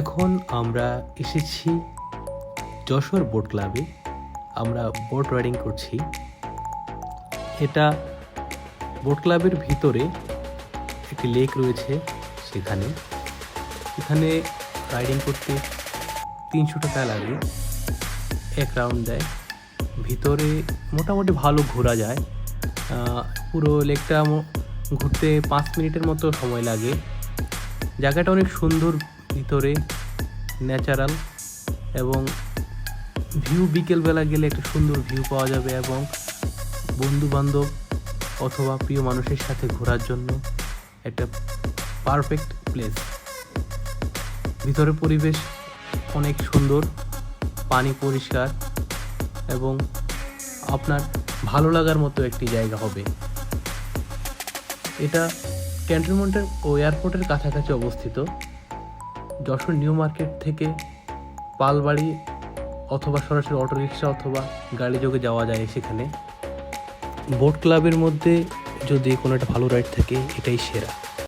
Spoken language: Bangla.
এখন আমরা এসেছি যশোর বোট ক্লাবে। আমরা বোট রাইডিং করছি। এটা বোট ক্লাবের ভিতরে একটি লেক রয়েছে সেখানে। এখানে রাইডিং করতে তিনশো টাকা লাগে। এক রাউন্ড দেয়। ভিতরে মোটামুটি ভালো ঘোরা যায়। পুরো লেকটা ঘুরতে পাঁচ মিনিটের মতো সময় লাগে। জায়গাটা অনেক সুন্দর ভিতরে ন্যাচারাল এবং ভিউ বিকেলবেলা গেলে একটা সুন্দর ভিউ পাওয়া যাবে এবং বন্ধু বান্ধব অথবা প্রিয় মানুষের সাথে ঘোরার জন্য একটা পারফেক্ট প্লেস। ভিতরের পরিবেশ অনেক সুন্দর, পানি পরিষ্কার এবং আপনার ভালো লাগার মতো একটি জায়গা হবে। এটা ক্যান্টনমেন্টের ও এয়ারপোর্টের কাছাকাছি অবস্থিত। যশোর নিউ মার্কেট থেকে পালবাড়ি অথবা সরাসরি অটোরিকশা অথবা গাড়ি যোগে যাওয়া যায় সেখানে। বোট ক্লাবের মধ্যে যদি কোনো একটা ভালো রাইড থাকে, এটাই সেরা।